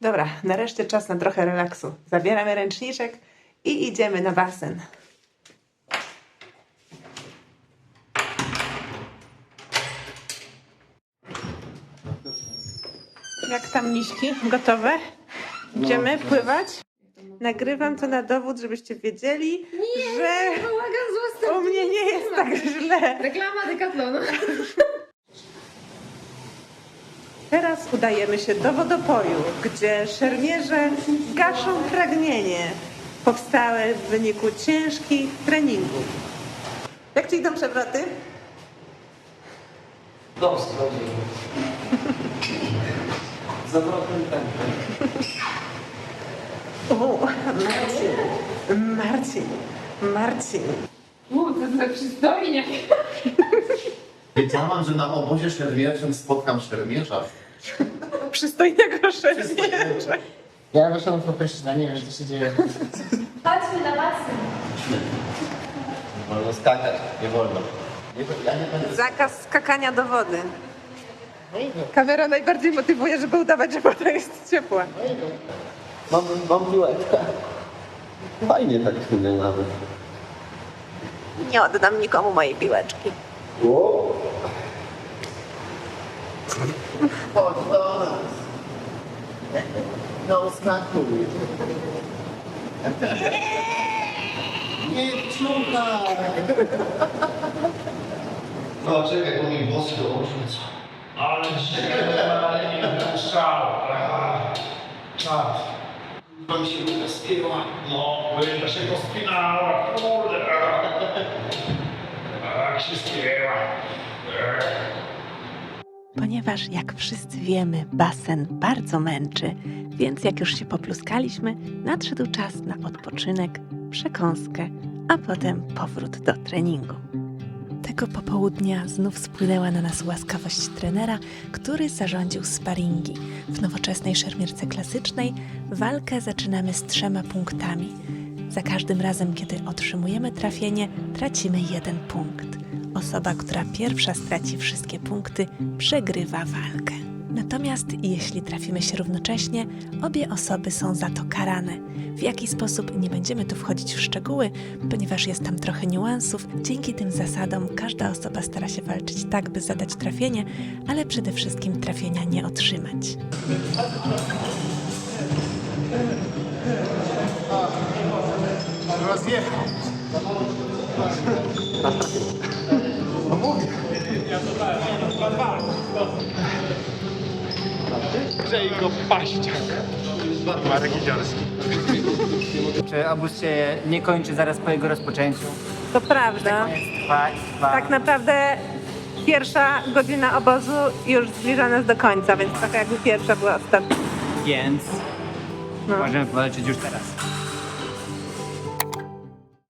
Dobra, nareszcie czas na trochę relaksu. Zabieramy ręczniczek i idziemy na basen. Jak tam miśki? Gotowe? Idziemy pływać? Nagrywam to na dowód, żebyście wiedzieli, że Bałagan u mnie nie jest tak źle. Reklama Decathlonu. Teraz udajemy się do wodopoju, gdzie szermierze gaszą pragnienie powstałe w wyniku ciężkich treningów. Jak ci idą przewroty? Dobrze. Zawrotnym tempem. O, Marcin, Marcin, Marcin. U, to tak przystojnie. Wiedziałam, że na obozie szermierzym spotkam szermierza. Przystojnego szermierza. Ja wyszedłem po prysznic, nie wiem, co się dzieje. Chodźmy na basen. Nie wolno skakać, nie wolno. Nie, ja nie będę Zakaz skakania do wody. Kamera najbardziej motywuje, żeby udawać, że woda jest ciepła. Mam, mam piłeczkę. Fajnie tak chwilę nawet. Nie oddam nikomu mojej piłeczki. O! Chodź do nas. No skakuj. Nie ciągaj. No czekaj, bo mi włosy lecą. Ale się nie szał. Czad. Mam się łyka spięła. No, łyżka się pospinała, kurde. Tak się spięła. Ponieważ, jak wszyscy wiemy, basen bardzo męczy, więc jak już się popluskaliśmy, nadszedł czas na odpoczynek, przekąskę, a potem powrót do treningu. Tego popołudnia znów spłynęła na nas łaskawość trenera, który zarządził sparingi. W nowoczesnej szermierce klasycznej walkę zaczynamy z trzema punktami. Za każdym razem, kiedy otrzymujemy trafienie, tracimy jeden punkt. Osoba, która pierwsza straci wszystkie punkty, przegrywa walkę. Natomiast jeśli trafimy się równocześnie, obie osoby są za to karane. W jaki sposób nie będziemy tu wchodzić w szczegóły, ponieważ jest tam trochę niuansów. Dzięki tym zasadom każda osoba stara się walczyć tak, by zadać trafienie, ale przede wszystkim trafienia nie otrzymać. Rozjechał. Grzej go paściak. Marek Idziarski. Czy obóz się nie kończy zaraz po jego rozpoczęciu? To prawda. Jest trwa i trwa. Tak naprawdę pierwsza godzina obozu już zbliża nas do końca, więc trochę jakby pierwsza była ostatnia. Więc No. możemy walczyć już teraz.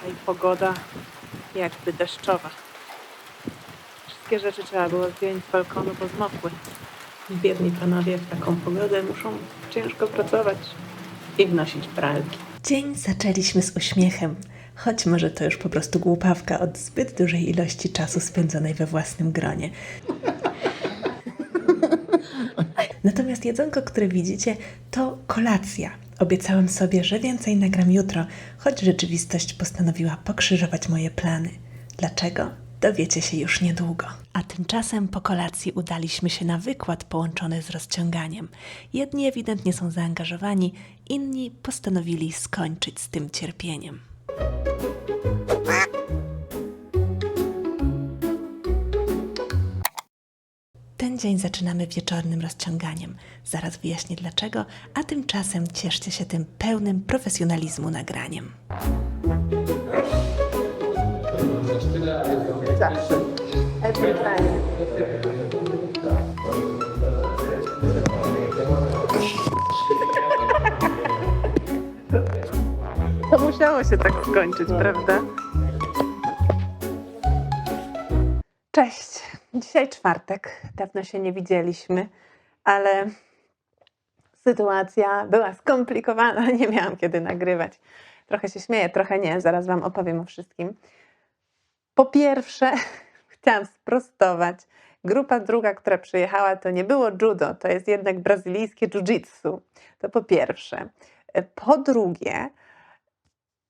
I pogoda jakby deszczowa. Wszystkie rzeczy trzeba było zdjąć z balkonu, bo zmokły. Biedni panowie w taką pogodę muszą ciężko pracować i wnosić pralki. Dzień zaczęliśmy z uśmiechem, choć może to już po prostu głupawka od zbyt dużej ilości czasu spędzonej we własnym gronie. Natomiast jedzonko, które widzicie, to kolacja. Obiecałem sobie, że więcej nagram jutro, choć rzeczywistość postanowiła pokrzyżować moje plany. Dlaczego? Dowiecie się już niedługo. A tymczasem po kolacji udaliśmy się na wykład połączony z rozciąganiem. Jedni ewidentnie są zaangażowani, inni postanowili skończyć z tym cierpieniem. Ten dzień zaczynamy wieczornym rozciąganiem. Zaraz wyjaśnię dlaczego, a tymczasem cieszcie się tym pełnym profesjonalizmu nagraniem. Time. To musiało się tak skończyć, prawda? Cześć. Dzisiaj czwartek. Dawno się nie widzieliśmy, ale sytuacja była skomplikowana. Nie miałam kiedy nagrywać. Trochę się śmieję, trochę nie. Zaraz Wam opowiem o wszystkim. Po pierwsze, chciałam sprostować Grupa druga, która przyjechała, to nie było judo, to jest jednak brazylijskie jiu-jitsu. To po pierwsze. E, Po drugie,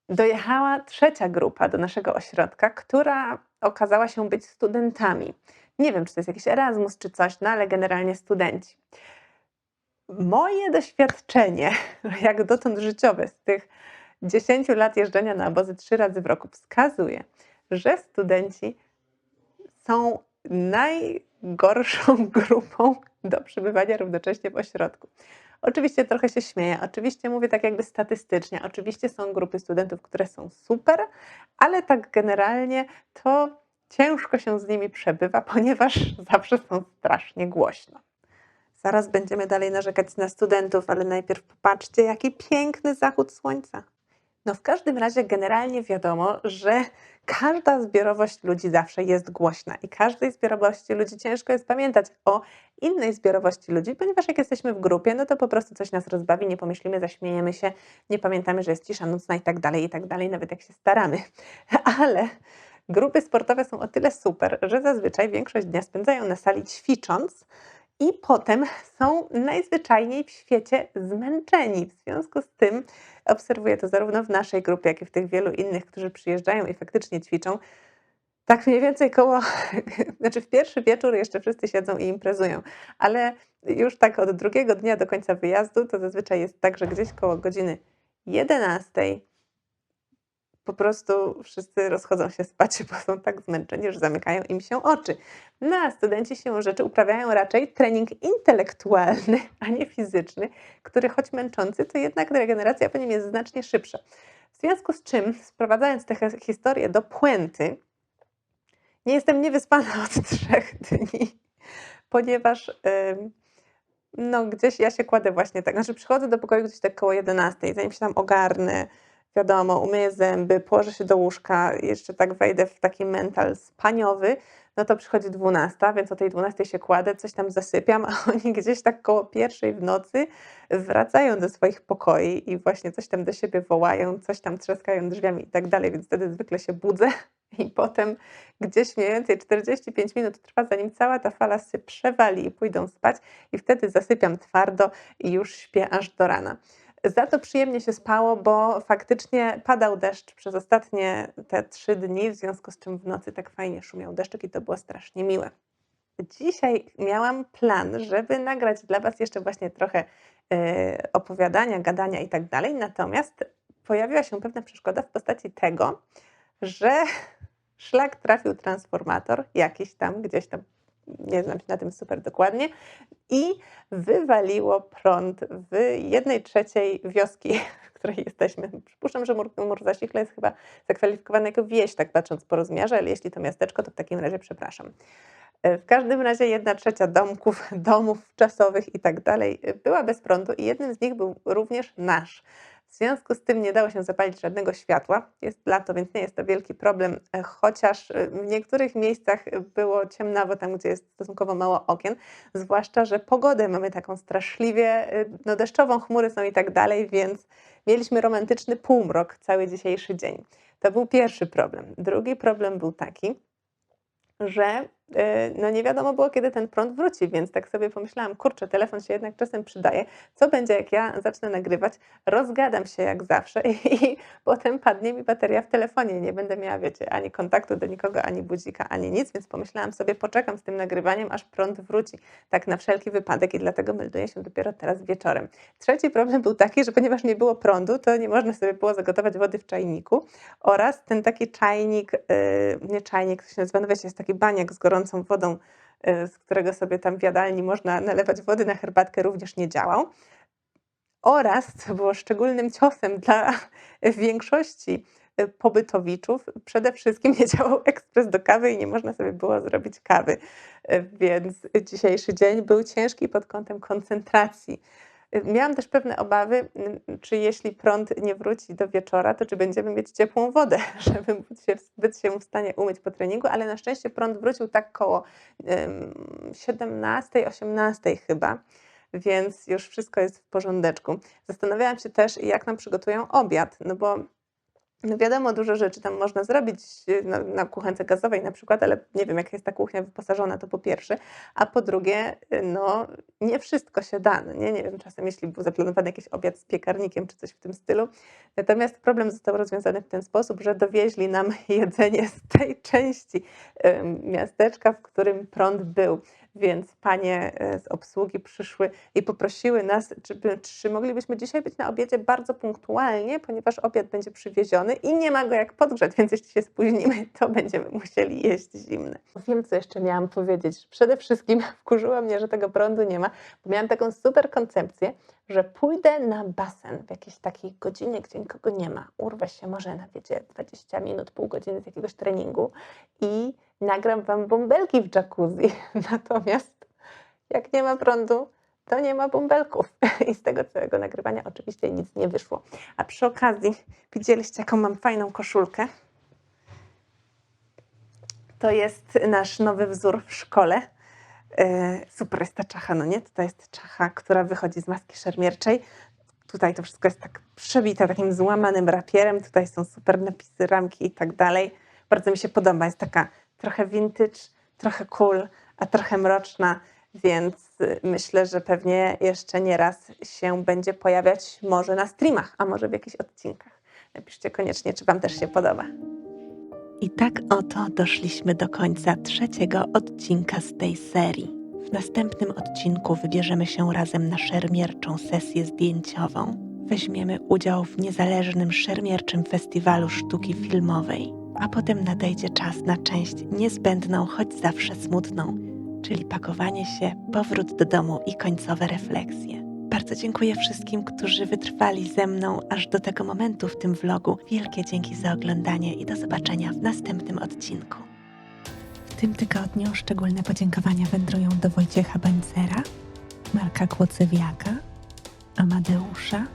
dojechała trzecia grupa do naszego ośrodka, która okazała się być studentami. Nie wiem, czy to jest jakiś Erasmus czy coś, no ale generalnie studenci. Moje doświadczenie, jak dotąd życiowe, z tych 10 lat jeżdżenia na obozy trzy razy w roku wskazuje, że studenci są najgorszą grupą do przebywania równocześnie w ośrodku. Oczywiście trochę się śmieję, oczywiście mówię tak jakby statystycznie, oczywiście są grupy studentów, które są super, ale tak generalnie to ciężko się z nimi przebywa, ponieważ zawsze są strasznie głośno. Zaraz będziemy dalej narzekać na studentów, ale najpierw popatrzcie, jaki piękny zachód słońca. No w każdym razie generalnie wiadomo, że każda zbiorowość ludzi zawsze jest głośna i każdej zbiorowości ludzi ciężko jest pamiętać o innej zbiorowości ludzi, ponieważ jak jesteśmy w grupie, no to po prostu coś nas rozbawi, nie pomyślimy, zaśmiejemy się, nie pamiętamy, że jest cisza nocna i tak dalej, i tak dalej, nawet jak się staramy. Ale grupy sportowe są o tyle super, że zazwyczaj większość dnia spędzają na sali ćwicząc, i potem są najzwyczajniej w świecie zmęczeni. W związku z tym obserwuję to zarówno w naszej grupie, jak i w tych wielu innych, którzy przyjeżdżają i faktycznie ćwiczą. Tak mniej więcej koło, znaczy w pierwszy wieczór jeszcze wszyscy siedzą i imprezują, ale już tak od drugiego dnia do końca wyjazdu to zazwyczaj jest tak, że gdzieś koło godziny 11 po prostu wszyscy rozchodzą się spać, bo są tak zmęczeni, że zamykają im się oczy. No a studenci się rzeczy uprawiają raczej trening intelektualny, a nie fizyczny, który choć męczący, to jednak regeneracja po nim jest znacznie szybsza. W związku z czym, sprowadzając tę historię do puenty, nie jestem niewyspana od trzech dni, ponieważ ym, no, gdzieś ja się kładę właśnie tak, znaczy przychodzę do pokoju gdzieś tak koło 11, zanim się tam ogarnę, wiadomo, umyję zęby, położę się do łóżka, jeszcze tak wejdę w taki mental spaniowy, no to przychodzi 12, więc o tej 12 się kładę, coś tam zasypiam, a oni gdzieś tak koło pierwszej w nocy wracają do swoich pokoi i właśnie coś tam do siebie wołają, coś tam trzaskają drzwiami i tak dalej, więc wtedy zwykle się budzę i potem gdzieś mniej więcej 45 minut trwa, zanim cała ta fala się przewali i pójdą spać i wtedy zasypiam twardo i już śpię aż do rana. Za to przyjemnie się spało, bo faktycznie padał deszcz przez ostatnie te trzy dni, w związku z czym w nocy tak fajnie szumiał deszczyk i to było strasznie miłe. Dzisiaj miałam plan, żeby nagrać dla Was jeszcze właśnie trochę e, opowiadania, gadania i tak dalej, natomiast pojawiła się pewna przeszkoda w postaci tego, że szlak trafił transformator, jakiś tam, gdzieś tam, nie znam się na tym super dokładnie, i wywaliło prąd w jednej trzeciej wioski, w której jesteśmy. Przypuszczam, że Mur, jest chyba zakwalifikowany jako wieś, tak patrząc po rozmiarze, ale jeśli to miasteczko, to w takim razie przepraszam. E, W każdym razie jedna trzecia domków, domów czasowych i tak dalej była bez prądu i jednym z nich był również nasz. W związku z tym nie dało się zapalić żadnego światła. Jest lato, więc nie jest to wielki problem, e, chociaż e, w niektórych miejscach było ciemnawo, tam gdzie jest stosunkowo mało okien, zwłaszcza, że pogodę mamy taką straszliwie no, deszczową, chmury są i tak dalej, więc mieliśmy romantyczny półmrok cały dzisiejszy dzień. To był pierwszy problem. Drugi problem był taki, że no nie wiadomo było, kiedy ten prąd wróci, więc tak sobie pomyślałam, kurczę, telefon się jednak czasem przydaje. Co będzie, jak ja zacznę nagrywać? Rozgadam się jak zawsze i, potem padnie mi bateria w telefonie. Nie będę miała, wiecie, ani kontaktu do nikogo, ani budzika, ani nic, więc pomyślałam sobie, poczekam z tym nagrywaniem, aż prąd wróci. Tak na wszelki wypadek i dlatego melduję się dopiero teraz wieczorem. Trzeci problem był taki, że ponieważ nie było prądu, to nie można sobie było zagotować wody w czajniku oraz ten taki czajnik, yy, nie czajnik, to się nazywa, no wiecie, jest taki baniak z gorącą wodą, yy, z którego sobie tam w jadalni można nalewać wody na herbatkę, również nie działał. Oraz, co było szczególnym ciosem dla większości y, pobytowiczów, przede wszystkim nie działał ekspres do kawy i nie można sobie było zrobić kawy. Y, Więc dzisiejszy dzień był ciężki pod kątem koncentracji. Miałam też pewne obawy, y, czy jeśli prąd nie wróci do wieczora, to czy będziemy mieć ciepłą wodę, żeby być się, w stanie umyć po treningu, ale na szczęście prąd wrócił tak koło ym, 17-18 chyba więc już wszystko jest w porządeczku. Zastanawiałam się też, jak nam przygotują obiad, no bo No wiadomo, dużo rzeczy tam można zrobić y, na, kuchence gazowej na przykład, ale nie wiem, jak jest ta kuchnia wyposażona, to po pierwsze. A po drugie, y, no nie wszystko się da. No, nie? nie wiem, czasem jeśli był zaplanowany jakiś obiad z piekarnikiem czy coś w tym stylu. Natomiast problem został rozwiązany w ten sposób, że dowieźli nam jedzenie z tej części em, miasteczka, w którym prąd był. Więc panie e, z obsługi przyszły i poprosiły nas, czy, czy moglibyśmy dzisiaj być na obiedzie bardzo punktualnie, ponieważ obiad będzie przywieziony i nie ma go jak podgrzać, więc jeśli się spóźnimy, to będziemy musieli jeść zimne. Wiem, co jeszcze miałam powiedzieć. Przede wszystkim wkurzyło mnie, że tego prądu nie ma, bo miałam taką super koncepcję, że pójdę na basen w jakiejś takiej godzinie, gdzie nikogo nie ma. Urwę się może na, wiecie, 20 minut, pół godziny z jakiegoś treningu i nagram wam bąbelki w jacuzzi. Natomiast jak nie ma prądu, to nie ma bąbelków. I z tego całego nagrywania oczywiście nic nie wyszło. A przy okazji widzieliście, jaką mam fajną koszulkę. To jest nasz nowy wzór w szkole. E, Super jest ta czacha, no nie? Tutaj jest czacha, która wychodzi z maski szermierczej. Tutaj to wszystko jest tak przebite takim złamanym rapierem. Tutaj są super napisy, ramki i tak dalej. Bardzo mi się podoba. Jest taka trochę vintage, trochę cool, a trochę mroczna, więc y, myślę, że pewnie jeszcze nie raz się będzie pojawiać może na streamach, a może w jakichś odcinkach. Napiszcie koniecznie, czy Wam też się podoba. I tak oto doszliśmy do końca trzeciego odcinka z tej serii. W następnym odcinku wybierzemy się razem na szermierczą sesję zdjęciową. Weźmiemy udział w niezależnym szermierczym festiwalu sztuki filmowej, a potem nadejdzie czas na część niezbędną, choć zawsze smutną, czyli pakowanie się, powrót do domu i końcowe refleksje. Bardzo dziękuję wszystkim, którzy wytrwali ze mną aż do tego momentu w tym vlogu. Wielkie dzięki za oglądanie i do zobaczenia w następnym odcinku. W tym tygodniu szczególne podziękowania wędrują do Wojciecha Bańcera, Marka Kłocywiaka, Amadeusza,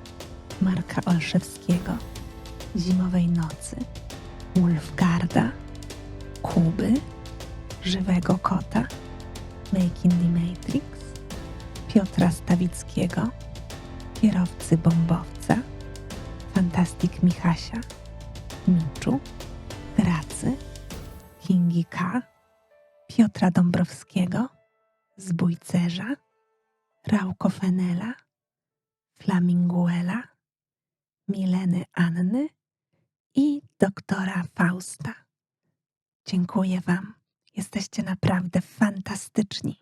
Marka Olszewskiego, Zimowej Nocy, Wolfgarda, Kuby, Żywego Kota, Make in the Matrix, Piotra Stawickiego, kierowcy bombowca, Fantastik Michasia, Miczu, Gracy, Kingi K, Piotra Dąbrowskiego, Zbójcerza, Rauko Fenela, Flaminguela, Mileny Anny i doktora Fausta. Dziękuję Wam. Jesteście naprawdę fantastyczni.